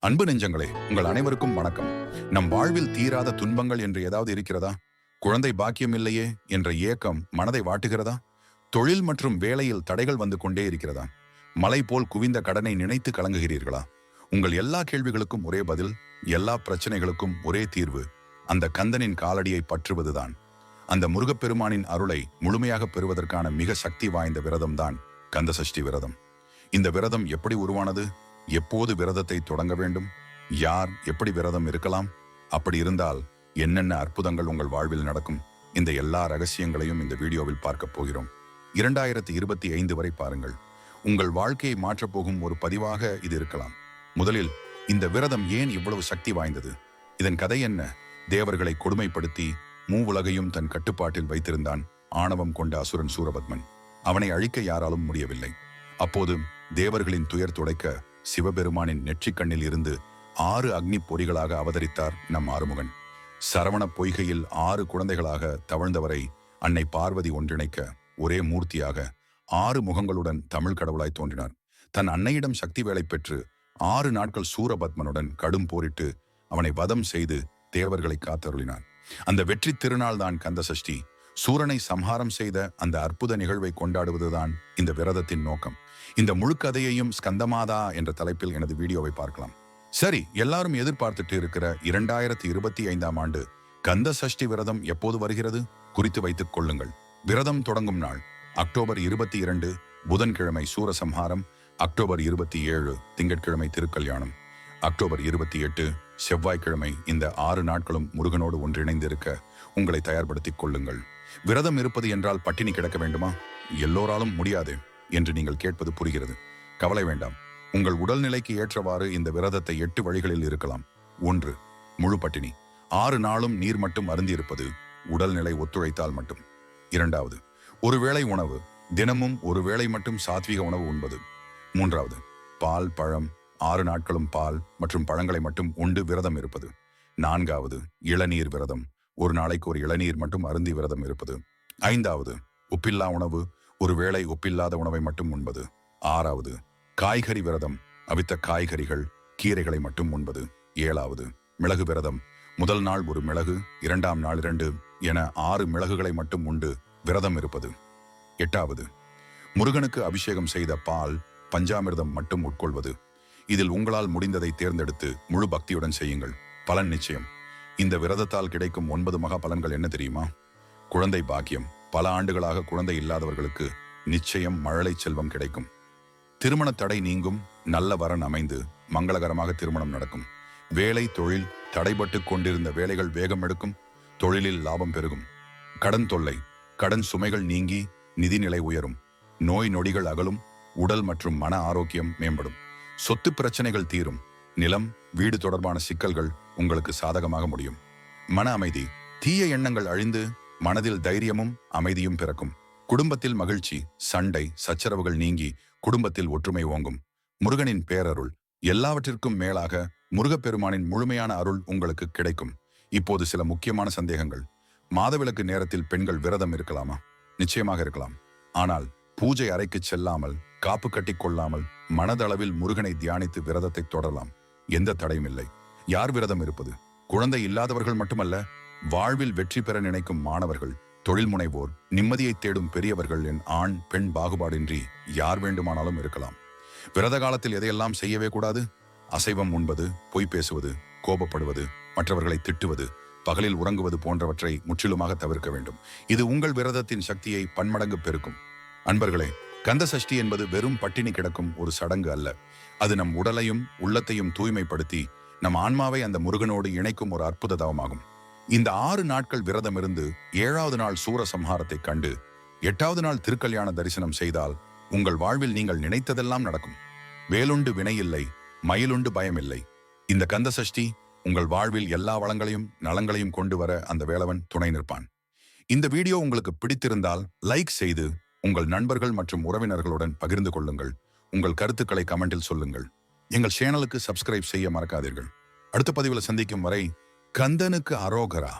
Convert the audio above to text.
அன்பு நெஞ்சங்களே உங்கள் அனைவருக்கும் வணக்கம். நம் வாழ்வில் தீராத துன்பங்கள் என்று ஏதாவது இருக்கிறதா? குழந்தை பாக்கியம் இல்லையே என்ற ஏக்கம் மனதை வாட்டுகிறதா? தொழில் மற்றும் வேலையில் தடைகள் வந்து கொண்டே இருக்கிறதா? மலை போல் குவிந்த கடனை நினைத்து கலங்குகிறீர்களா? உங்கள் எல்லா கேள்விகளுக்கும் ஒரே பதில் எல்லா பிரச்சனைகளுக்கும் ஒரே தீர்வு. அந்த கந்தனின் காலடியை பற்றுவதுதான். அந்த முருகப்பெருமானின் அருளை முழுமையாக பெறுவதற்கான மிக சக்தி வாய்ந்த விரதம்தான் கந்த சஷ்டி விரதம். இந்த விரதம் எப்படி உருவானது? எப்போது விரதத்தை தொடங்க வேண்டும்? யார் எப்படி விரதம் இருக்கலாம்? அப்படி இருந்தால் என்னென்ன அற்புதங்கள் உங்கள் வாழ்வில் நடக்கும்? இந்த எல்லா ரகசியங்களையும் இந்த வீடியோவில் பார்க்க போகிறோம். இரண்டாயிரத்தி இருபத்தி ஐந்து வரை பாருங்கள். உங்கள் வாழ்க்கையை மாற்றப்போகும் ஒரு பதிவாக இது இருக்கலாம். முதலில் இந்த விரதம் ஏன் இவ்வளவு சக்தி வாய்ந்தது? இதன் கதை என்ன? தேவர்களை கொடுமைப்படுத்தி மூவுலகையும் தன் கட்டுப்பாட்டில் வைத்திருந்தான் ஆணவம் கொண்ட அசுரன் சூரபத்மன். அவனை அழிக்க யாராலும் முடியவில்லை. அப்போது தேவர்களின் துயர் துடைக்க சிவபெருமானின் நெற்றிக்கண்ணில் இருந்து ஆறு அக்னி பொறிகளாக அவதரித்தார் நம் ஆறுமுகன். சரவண பொய்கையில் ஆறு குழந்தைகளாக தவழ்ந்தவரை அன்னை பார்வதி ஒன்றிணைக்க ஒரே மூர்த்தியாக ஆறு முகங்களுடன் தமிழ் கடவுளாய் தோன்றினார். தன் அன்னையிடம் சக்தி வேலை பெற்று ஆறு நாட்கள் சூரபத்மனுடன் கடும் போரிட்டு அவனை வதம் செய்து தேவர்களை காத்தருளினார். அந்த வெற்றி திருநாள் தான் கந்த சஷ்டி சூரனை சம்ஹாரம் செய்த அந்த அற்புத நிகழ்வை கொண்டாடுவதுதான் இந்த விரதத்தின் நோக்கம். இந்த முழு கதையையும் ஸ்கந்தமாதா என்ற தலைப்பில் எனது வீடியோவை பார்க்கலாம். சரி எல்லாரும் எதிர்பார்த்துட்டு இருக்கிற இரண்டாயிரத்தி இருபத்தி ஐந்தாம் ஆண்டு கந்த சஷ்டி விரதம் எப்போது வருகிறது? குறித்து வைத்துக் கொள்ளுங்கள். விரதம் தொடங்கும் நாள் அக்டோபர் இருபத்தி இரண்டு புதன்கிழமை சூரசம்ஹாரம் அக்டோபர் இருபத்தி ஏழு திங்கட்கிழமை திருக்கல்யாணம். அக்டோபர் இருபத்தி எட்டு செவ்வாய்க்கிழமை இந்த ஆறு நாட்களும் முருகனோடு ஒன்றிணைந்திருக்க உங்களை தயார்படுத்திக் கொள்ளுங்கள். விரதம் இருப்பது என்றால் பட்டினி கிடக்க வேண்டுமா? எல்லோராலும் முடியாது என்று நீங்கள் கேட்பது புரிகிறது. கவலை வேண்டாம். உங்கள் உடல்நிலைக்கு ஏற்றவாறு இந்த விரதத்தை எட்டு வழிகளில் இருக்கலாம். ஒன்று முழு பட்டினி. ஆறு நாளும் நீர் மட்டும் அருந்தியிருப்பது உடல்நிலை ஒத்துழைத்தால் மட்டும். இரண்டாவது ஒருவேளை உணவு. தினமும் ஒரு வேளை மட்டும் சாத்வீக உணவு உண்பது. மூன்றாவது பால் பழம் ஆறு நாட்களும் பால் மற்றும் பழங்களை மட்டும் உண்டு விரதம் இருப்பது. நான்காவது இளநீர் விரதம். ஒரு நாளைக்கு ஒரு இளநீர் மட்டும் அருந்தி விரதம் இருப்பது. ஐந்தாவது உப்பில்லா உணவு. ஒருவேளை உப்பில்லாத உணவை மட்டும் உண்பது. ஆறாவது காய்கறி விரதம். அவித்த காய்கறிகள் கீரைகளை மட்டும் உண்பது. ஏழாவது மிளகு விரதம். முதல் நாள் ஒரு மிளகு இரண்டாம் நாள் இரண்டு என ஆறு மிளகுகளை மட்டும் உண்டு விரதம் இருப்பது. எட்டாவது முருகனுக்கு அபிஷேகம் செய்த பால் பஞ்சாமிர்தம் மட்டும் உட்கொள்வது. இதில் உங்களால் முடிந்ததை தேர்ந்தெடுத்து முழு பக்தியுடன் செய்யுங்கள். பலன் நிச்சயம். இந்த விரதத்தால் கிடைக்கும் ஒன்பது மகா பலன்கள் என்ன தெரியுமா? குழந்தை பாக்கியம். பல ஆண்டுகளாக குழந்தை இல்லாதவர்களுக்கு நிச்சயம் மழலை செல்வம் கிடைக்கும். திருமண தடை நீங்கும் நல்ல வரன் அமைந்து மங்களகரமாக திருமணம் நடக்கும். வேலை தொழில் தடைபட்டு கொண்டிருந்த வேலைகள் வேகம் எடுக்கும் தொழிலில் லாபம் பெருகும். கடன் தொல்லை கடன் சுமைகள் நீங்கி நிதிநிலை உயரும். நோய் நொடிகள் அகலும் உடல் மற்றும் மன ஆரோக்கியம் மேம்படும். சொத்து பிரச்சனைகள் தீரும். நிலம் வீடு தொடர்பான சிக்கல்கள் உங்களுக்கு சாதகமாக முடியும். மன அமைதி. தீய எண்ணங்கள் அழிந்து மனதில் தைரியமும் அமைதியும் பிறக்கும். குடும்பத்தில் மகிழ்ச்சி சண்டை சச்சரவுகள் நீங்கி குடும்பத்தில் ஒற்றுமை ஓங்கும். முருகனின் பேரருள். எல்லாவற்றிற்கும் மேலாக முருகப்பெருமானின் முழுமையான அருள் உங்களுக்கு கிடைக்கும். இப்போது சில முக்கியமான சந்தேகங்கள். மாதவிலக்கு நேரத்தில் பெண்கள் விரதம் இருக்கலாமா? நிச்சயமாக இருக்கலாம். ஆனால் பூஜை அறைக்கு செல்லாமல் காப்பு கட்டி கொள்ளாமல் மனதளவில் முருகனை தியானித்து விரதத்தை தொடரலாம். எந்த தடையும் இல்லை. யார் விரதம் இருப்பது? குழந்தை இல்லாதவர்கள் மட்டுமல்ல வாழ்வில் வெற்றி பெற நினைக்கும் மாணவர்கள் தொழில் முனைவோர் நிம்மதியை தேடும் பெரியவர்கள் என் ஆண் பெண் பாகுபாடின்றி யார் வேண்டுமானாலும் இருக்கலாம். விரத காலத்தில் எதையெல்லாம் செய்யவே கூடாது? அசைவம் உண்பது பொய் பேசுவது கோபப்படுவது மற்றவர்களை திட்டுவது பகலில் உறங்குவது போன்றவற்றை முற்றிலுமாக தவிர்க்க வேண்டும். இது உங்கள் விரதத்தின் சக்தியை பன்மடங்கு பெருக்கும். அன்பர்களே கந்த சஷ்டி என்பது வெறும் பட்டினி கிடக்கும் ஒரு சடங்கு அல்ல. அது நம் உடலையும் உள்ளத்தையும் தூய்மைப்படுத்தி நம் ஆன்மாவை அந்த முருகனோடு இணைக்கும் ஒரு அற்புத தவமாகும். இந்த ஆறு நாட்கள் விரதம் இருந்து ஏழாவது நாள் சூரசம்ஹாரத்தை கண்டு எட்டாவது நாள் திருக்கல்யாண தரிசனம் செய்தால் உங்கள் வாழ்வில் நீங்கள் நினைத்ததெல்லாம் நடக்கும். வேலுண்டு வினையில்லை மயிலுண்டு பயமில்லை. இந்த கந்த சஷ்டி உங்கள் வாழ்வில் எல்லா வளங்களையும் நலங்களையும் கொண்டு வர அந்த வேலவன் துணை நிற்பான். இந்த வீடியோ உங்களுக்கு பிடித்திருந்தால் லைக் செய்து உங்கள் நண்பர்கள் மற்றும் உறவினர்களுடன் பகிர்ந்து கொள்ளுங்கள். உங்கள் கருத்துக்களை கமெண்டில் சொல்லுங்கள். எங்கள் சேனலுக்கு சப்ஸ்கிரைப் செய்ய மறக்காதீர்கள். அடுத்த பதிவில் சந்திக்கும் வரை கந்தனுக்கு அரோகரா.